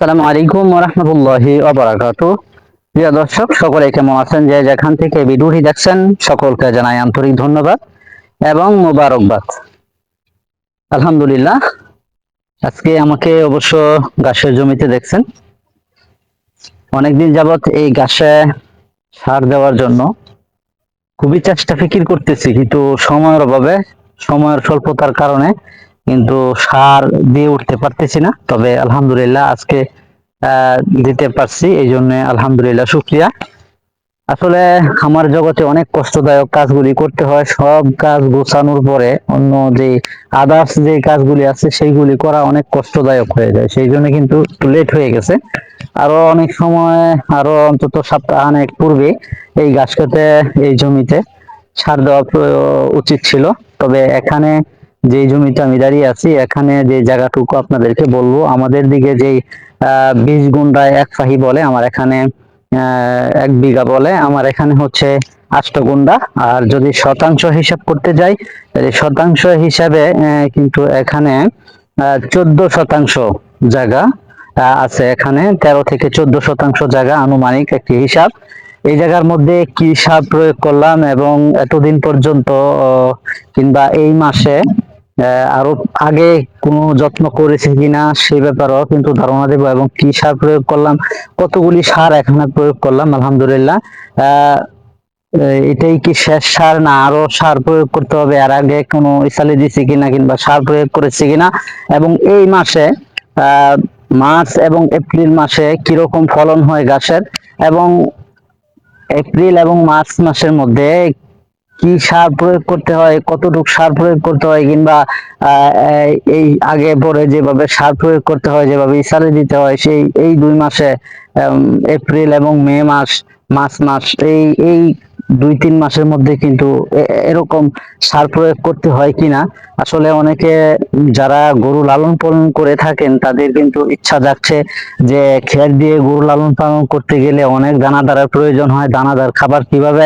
সালামু আলাইকুম রহমতুল্লাহি অবরাকাত প্রিয় দর্শক সকলে কেমন আছেন? যে যেখান থেকে ভিডিওটি দেখছেন, সকলকে জানাই আন্তরিক ধন্যবাদ এবং মোবারকবাদ। আলহামদুলিল্লাহ, আজকে আমাকে অবশ্য গাছের জমিতে দেখছেন। অনেকদিন যাবত এই গাছে সার দেওয়ার জন্য খুবই চেষ্টা ফিকির করতেছি, কিন্তু সময়ের অভাবে, সময়ের স্বল্পতার কারণে কিন্তু সার দিয়ে উঠতে পারতেছি না। তবে আলহামদুলিল্লাহ আজকে দিতে পারছি এই জন্য আলহামদুলিল্লাহ শুক্রিয়া। আসলে আমার জগতে অনেক কষ্টদায়ক কাজগুলি করতে হয়। সব কাজ গোছানোর পরে অন্য যে আদার্স যে কাজগুলি আছে, সেইগুলি করা অনেক কষ্টদায়ক হয়ে যায়। সেই জন্য কিন্তু লেট হয়ে গেছে। আরও অনেক সময়, আরও অন্তত সপ্তাহ অনেক পূর্বে এই গাছ এই জমিতে সার দেওয়া উচিত ছিল। তবে এখানে যে জমিতে আমি দাঁড়িয়ে আছি, এখানে যে জায়গাটুকু আপনাদেরকে বলব, আমাদের দিকে যে বিশ গুন্ডায় এক ফাহি বলে, আমার এখানে এক বিঘা বলে, আমার এখানে হচ্ছে আষ্টগুন্ডা আর যদি শতাংশ হিসাব করতে যাই শতাংশ হিসাবে কিন্তু এখানে চোদ্দ শতাংশ জায়গা আছে এখানে, তেরো থেকে চোদ্দ শতাংশ জায়গা আনুমানিক একটি হিসাব। এই জায়গার মধ্যে কি সার প্রয়োগ করলাম এবং এতদিন পর্যন্ত কিংবা এই মাসে আরও আগে কোনো যত্ন করেছে কিনা সে ব্যাপারেও কিন্তু ধারণা দেবো এবং কি সার প্রয়োগ করলাম, কতগুলি সার এখানে প্রয়োগ করলাম, আলহামদুলিল্লাহ। এটাই কি শেষ সার না আরও সার প্রয়োগ করতে হবে? আর আগে কোনো ইসালি দিছি কিনা কিংবা সার প্রয়োগ করেছি কিনা? এবং এই মাসে মার্চ এবং এপ্রিল মাসে কীরকম ফলন হয় গাছের? এবং এপ্রিল এবং মার্চ মাসের মধ্যে কি সার প্রয়োগ করতে হয়, কতটুকু সার প্রয়োগ করতে হয় কিংবা এই আগে পরে যেভাবে সার প্রয়োগ করতে হয়, যেভাবে ইসারে দিতে হয়, সেই, এই দুই মাসে এপ্রিল এবং মে মাস মার্চ মাস, এই এই দুই তিন মাসের মধ্যে কিন্তু এরকম সার প্রয়োগ করতে হয় কিনা? আসলে অনেকে যারা গরু লালন পালন করে থাকেন, তাদের কিন্তু ইচ্ছা যাচ্ছে যে খের দিয়ে গরু লালন পালন করতে গেলে অনেক দানাদারের প্রয়োজন হয়, দানাদার খাবার কীভাবে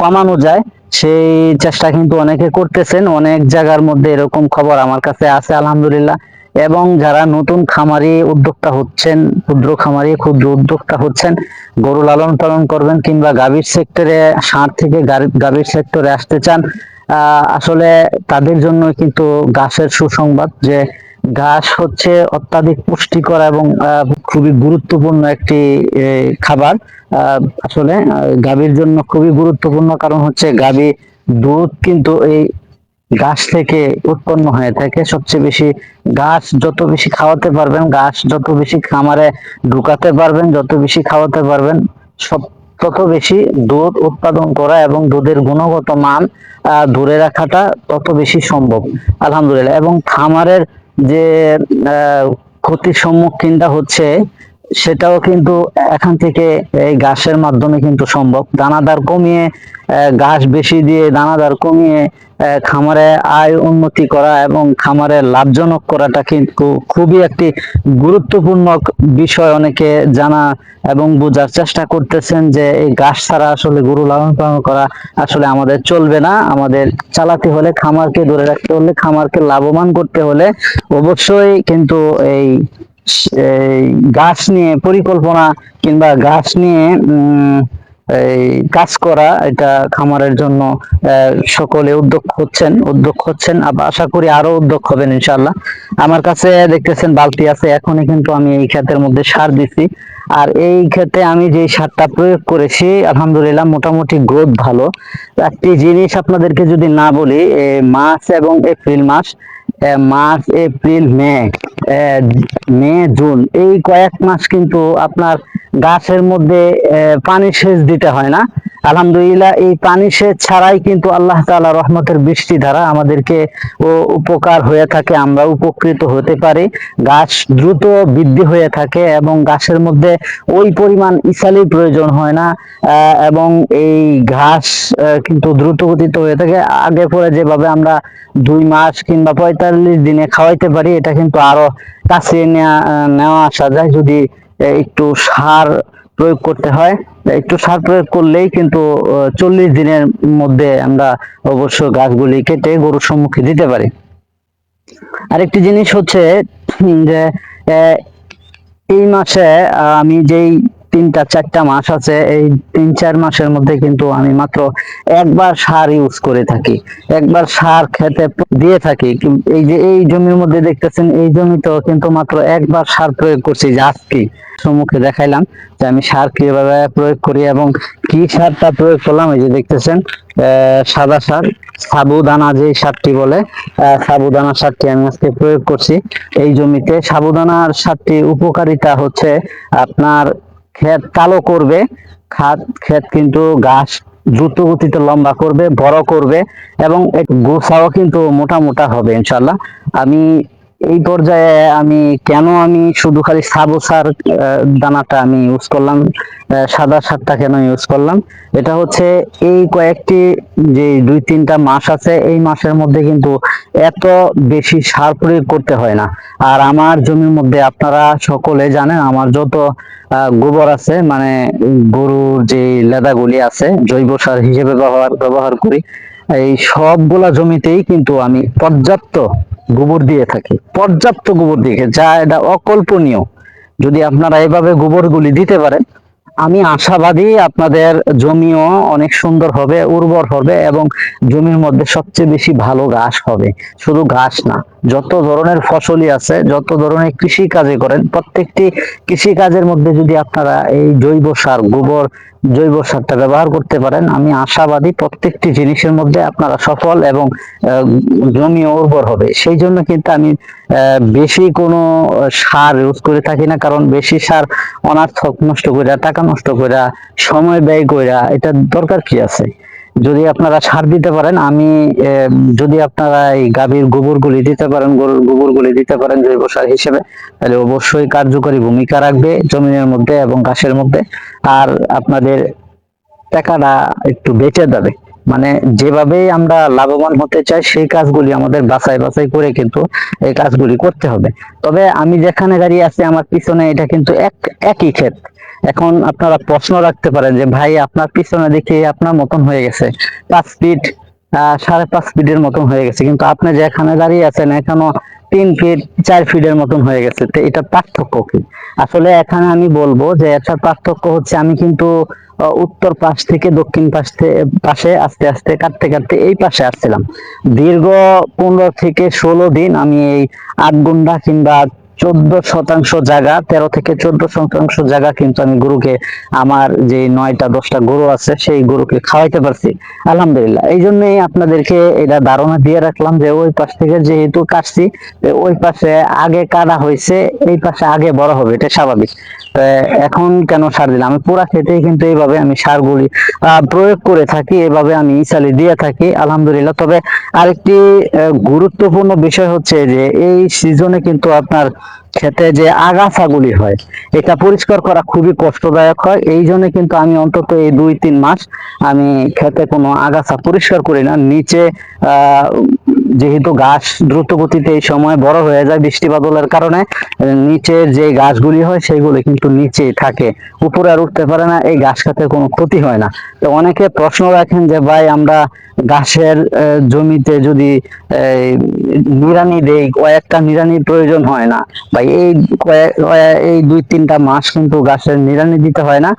কমানো যায়? সেই চেষ্টা কিন্তু অনেকে করতেছেন, অনেক জায়গার মধ্যে এরকম খবর আমার কাছে আছে, আলহামদুলিল্লাহ। এবং যারা নতুন খামারি উদ্যোক্তা হচ্ছেন, ক্ষুদ্র খামারি, ক্ষুদ্র উদ্যোক্তা হচ্ছেন, গরু লালন পালন করবেন কিংবা গাভীর সেক্টরে ষাঁড় থেকে গাভীর সেক্টরে আসতে চান আসলে তাদের জন্য কিন্তু ঘাসের সুসংবাদ যে ঘাস হচ্ছে অত্যাধিক পুষ্টিকর এবং খুবই গুরুত্বপূর্ণ একটি খাবার। আসলে গাভীর জন্য খুবই গুরুত্বপূর্ণ কারণ হচ্ছে গাভী দুধ কিন্তু এই ঘাস থেকে উৎপন্ন হয়ে থাকে। সবচেয়ে বেশি ঘাস যত বেশি খাওয়াতে পারবেন, ঘাস যত বেশি খামারে ঢুকাতে পারবেন, যত বেশি খাওয়াতে পারবেন, সব, তত বেশি দুধ উৎপাদন করা এবং দুধের গুণগত মান ধরে রাখাটা তত বেশি সম্ভব। আলহামদুলিল্লাহ। এবং খামারের যে ক্ষতির সম্মুখীনটা হচ্ছে সেটাও কিন্তু এখান থেকে এই ঘাসের মাধ্যমে কিন্তু সম্ভব। দানাদার কমিয়ে ঘাস বেশি দিয়ে দানাদার কমিয়ে খামারে আয় উন্নতি করা এবং খামারে লাভজনক করাটা কিন্তু খুবই একটি গুরুত্বপূর্ণ বিষয়। অনেকে জানা এবং বোঝার চেষ্টা করতেছেন যে এই ঘাস ছাড়া আসলে গরু লালন পালন করা আসলে আমাদের চলবে না। আমাদের চালাতে হলে খামারকে ধরে রাখতে হলে, খামারকে লাভবান করতে হলে অবশ্যই কিন্তু এই গাছ নিয়ে পরিকল্পনা কিংবা গাছ নিয়ে কাজ করা, এটা খামারের জন্য সকলে উদ্যোগ হচ্ছেন উদ্যোগ হচ্ছেন আশা করি আরও উদ্যোগ হবেন ইনশাল্লাহ আমার কাছে দেখতেছেন বালতি আছে, এখনই কিন্তু আমি এই ক্ষেতের মধ্যে সার দিছি। আর এই ক্ষেতে আমি যে সারটা প্রয়োগ করেছি, আলহামদুলিল্লাহ মোটামুটি গ্রোথ ভালো। একটি জিনিস আপনাদেরকে যদি না বলি মার্চ এবং এপ্রিল মাস March, April, May May, June, এই কয়েক মাস কিন্তু আপনার গাছের মধ্যে পানি সেচ দিতে হয় না। আলহামদুলিল্লাহ, এই পানি সেচ ছাড়াই কিন্তু আল্লাহ তাআলা রহমতের বৃষ্টি দ্বারা আমাদেরকে ও উপকার হয়ে থাকে, আমরা উপকৃত হতে পারি। গাছ দ্রুত বৃদ্ধি হয়ে থাকে এবং গাছের মধ্যে ওই পরিমাণ ইসালির প্রয়োজন হয় না এবং এই ঘাস কিন্তু দ্রুত গতিতে হয়ে থাকে। আগে পরে যেভাবে আমরা দুই মাস কিংবা পঁয়তাল্লিশ দিনে খাওয়াইতে পারি, এটা কিন্তু আরও কাছে নেওয়া নেওয়া আসা যায়। যদি একটু সার প্রয়োগ করতে হয়। একটু সার প্রয়োগ করলেই কিন্তু চল্লিশ দিনের মধ্যে আমরা অবশ্য গাছগুলি কেটে গরুর সম্মুখে দিতে পারি। আরেকটি জিনিস হচ্ছে যে এই মাসে আমি যেই তিনটা, চারটা মাস আছে। এই তিন, চার মাসের মধ্যে কিন্তু আমি মাত্র একবার সার ইউজ করে থাকি। একবার সার খেতে দিয়ে থাকি। এই যে এই জমির মধ্যে দেখতেছেন, এই জমিতেও কিন্তু মাত্র একবার সার প্রয়োগ করছি। যে আজকে সম্মুখে দেখাইলাম যে আমি সার কীভাবে প্রয়োগ করি এবং কি সারটা প্রয়োগ করলাম। এই যে দেখতেছেন সাদা সার, সাবুদানা যে সারটি বলে সাবুদানা সারটি আমি আজকে প্রয়োগ করছি। এই জমিতে সাবুদানার সারটি উপকারিতা হচ্ছে আপনার ক্ষেত কালো করবে খাত ক্ষেত কিন্তু গাছ দ্রুত গতিতে লম্বা করবে, বড় করবে এবং এক কিন্তু মোটা মোটা হবে ইনশাল্লাহ আমি এই পর্যায়ে আমি কেন আমি শুধু খালি সাবু সার দানাটা আমি ইউজ করলাম সাদা সারটা কেন ইউজ করলাম? এটা হচ্ছে এই কয়েকটি যে দুই তিনটা মাস আছে, এই মাসের মধ্যে কিন্তু এত বেশি সার প্রয়োগ করতে হয় না। আর আমার জমির মধ্যে আপনারা সকলে জানেন, আমার যত গোবর আছে মানে গরুর যে লেদাগুলি আছে, জৈব সার হিসেবে ব্যবহার ব্যবহার করি, এই সবগুলা জমিতেই কিন্তু আমি পর্যাপ্ত গোবর দিয়ে থাকি, পর্যাপ্ত গোবর দিয়ে যা এটা অকল্পনীয়। যদি আপনারা এভাবে গোবরগুলি দিতে পারেন, আমি আশাবাদী আপনাদের জমিও অনেক সুন্দর হবে, উর্বর হবে এবং জমির মধ্যে সবচেয়ে বেশি ভালো ঘাস হবে। শুধু ঘাস না যত ধরনের ফসলই আছে, যত ধরনের কৃষি কাজে করেন, প্রত্যেকটি কৃষি কাজের মধ্যে যদি আপনারা এই জৈব সার, গোবর, জৈব সারটা ব্যবহার করতে পারেন, আমি আশাবাদী প্রত্যেকটি জিনিসের মধ্যে আপনারা সফল এবং জমি উর্বর হবে। সেই জন্য কিন্তু আমি বেশি কোনো সার ইউজ করে থাকি না, কারণ বেশি সার অনার্থক নষ্ট কইরা, টাকা নষ্ট কইরা, সময় ব্যয় কইরা এটা দরকার কি আছে? যদি আপনারা সার দিতে পারেন, আমি যদি আপনারা এই গাভীর গোবরগুলি দিতে পারেন, গরুর গোবরগুলি দিতে পারেন জৈব সার হিসেবে, তাহলে অবশ্যই কার্যকরী ভূমিকা রাখবে জমিনের মধ্যে এবং ঘাসের মধ্যে। আর আপনাদের টাকাটা একটু বেঁচে যাবে। মানে যেভাবে আমরা লাভবান হতে চাই, সেই কাজগুলি আমাদের বাছাই বাছাই করে কিন্তু এই কাজগুলি করতে হবে। তবে আমি যেখানে দাঁড়িয়ে আছি, আমার পিছনে এটা কিন্তু এক, একই ক্ষেত। এখন আপনারা প্রশ্ন রাখতে পারেন যে, ভাই, আপনার পিছনে দেখি আপনার মতন হয়ে গেছে। পাঁচ ফিট সাড়ে পাঁচ ফিটের মতন হয়ে গেছে। কিন্তু আপনি যেখানে দাঁড়িয়ে আছেন এখনও তিন ফিট চার ফিটের মতন হয়ে গেছে। তো এটা পার্থক্য কি? আসলে এখানে আমি বলব যে, এটার পার্থক্য হচ্ছে আমি কিন্তু উত্তর পাশ থেকে দক্ষিণ পাশ পাশে আস্তে আস্তে কাটতে কাটতে এই পাশে আসছিলাম। দীর্ঘ পনেরো থেকে ষোলো দিন আমি এই আট গুন্ডা কিংবা চোদ্দ শতাংশ জায়গা তেরো থেকে চোদ্দ শতাংশ জায়গা কিন্তু আমি গরুকে আমার যে নয়টা দশটা গরু আছে সেই গরুকে খাওয়াইতে পারছি। আলহামদুলিল্লাহ। এই জন্যই আপনাদেরকে এটা ধারণা দিয়ে রাখলাম যে ওই পাশ থেকে যেহেতু কাটছি ওই পাশে আগে কাটা হয়েছে এই পাশে আগে বড় হবে এটা স্বাভাবিক। এখন কেন সার দিলাম? আমি পুরা খেতেই কিন্তু এইভাবে আমি সারগুলি আহ, প্রয়োগ করে থাকি এভাবে আমি ইসালি দিয়ে থাকি আলহামদুলিল্লাহ। তবে আরেকটি গুরুত্বপূর্ণ বিষয় হচ্ছে যে এই সিজনে কিন্তু আপনার খেতে যে আগাছাগুলি হয়, এটা পরিষ্কার করা খুবই কষ্টদায়ক হয়। এই জন্য কিন্তু আমি অন্তত এই দুই তিন মাস আমি খেতে কোনো আগাছা পরিষ্কার করি না। নিচে যেহেতু গাছ দ্রুত গতিতে এই সময় বড় হয়ে যায় বৃষ্টি বাদলের কারণে নিচের যে গাছগুলি হয় সেইগুলি কিন্তু নিচে থাকে। উপরে আর উঠতে পারে না, এই গাছ খাতে কোনো ক্ষতি হয় না। তো অনেকে প্রশ্ন রাখেন যে, ভাই, আমরা গাছের জমিতে যদি নিড়ানি দেই, কয়েকটা নিড়ানির প্রয়োজন হয় না? ভাই এই কয়েক এই দুই তিনটা মাস কিন্তু গাছের নিড়ানি দিতে হয় না।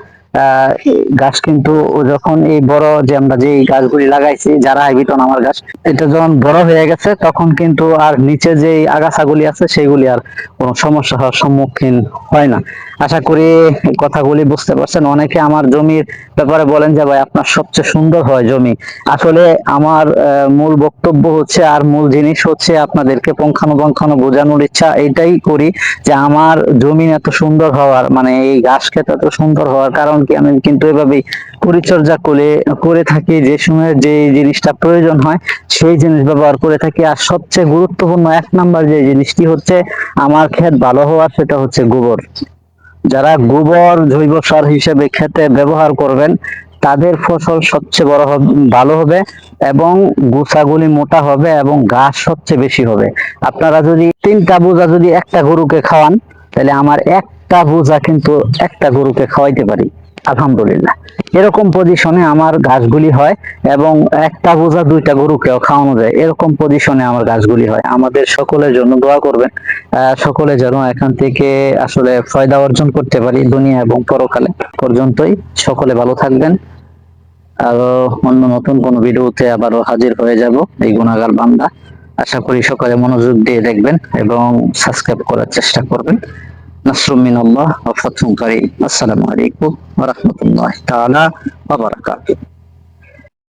গাছ কিন্তু যখন এই বড় যে আমরা যে গাছগুলি লাগাইছি, যারা হাইবিটন আমার গাছ, এটা যখন বড় হয়ে গেছে, তখন কিন্তু আর নিচে যে আগাছাগুলি আছে সেগুলি আর কোনো সমস্যা হওয়ার সম্মুখীন হয় না। আশা করি কথাগুলি বুঝতে পারছেন। অনেকে আমার জমির ব্যাপারে বলেন যে, ভাই, আপনার সবচেয়ে সুন্দর হয় জমি। আসলে আমার মূল বক্তব্য হচ্ছে আর মূল জিনিস হচ্ছে আপনাদেরকে পঙ্খানুপঙ্খানু বোঝানোর ইচ্ছা। এটাই করি যে, আমার জমি এত সুন্দর হওয়ার মানে এই ঘাস ক্ষেত এত সুন্দর হওয়ার কারণ কি আমি কিন্তু এভাবেই পরিচর্যা করে করে থাকি, যে সময় যে জিনিসটা প্রয়োজন হয়, সেই জিনিস ব্যবহার করে থাকি। আর সবচেয়ে গুরুত্বপূর্ণ এক নাম্বার যে জিনিসটি হচ্ছে, আমার ক্ষেত ভালো হওয়ার সেটা হচ্ছে গোবর। যারা গোবর, জৈব সার হিসেবে খেতে ব্যবহার করবেন, তাদের ফসল সবচেয়ে বড় হবে, ভালো হবে এবং গুছাগুলি মোটা হবে এবং ঘাস সবচেয়ে বেশি হবে। আপনারা যদি তিনটা বোঝা যদি একটা গরুকে খাওয়ান, তাহলে আমার একটা বোঝা কিন্তু একটা গরুকে খাওয়াইতে পারি। আলহামদুলিল্লাহ। এরকম পজিশনে আমার গাছগুলি হয় এবং একটা বোঝা দুইটা গরুকেও খাওয়ানো যায়। এরকম পজিশনে আমার গাছগুলি হয়। আমাদের সকলের জন্য দোয়া করবেন। সকলে যেন এখান থেকে আসলে ফায়দা অর্জন করতে পারি দুনিয়া এবং পরকালে। পর্যন্তই সকলে ভালো থাকবেন। আরও অন্য নতুন কোনো ভিডিওতে আবারও হাজির হয়ে যাব এই গুণাগার বান্দা। আশা করি সকলে মনোযোগ দিয়ে দেখবেন এবং সাবস্ক্রাইব করার চেষ্টা করবেন। نصر من الله وفتح قريب السلام عليكم ورحمة الله تعالى وبركاته.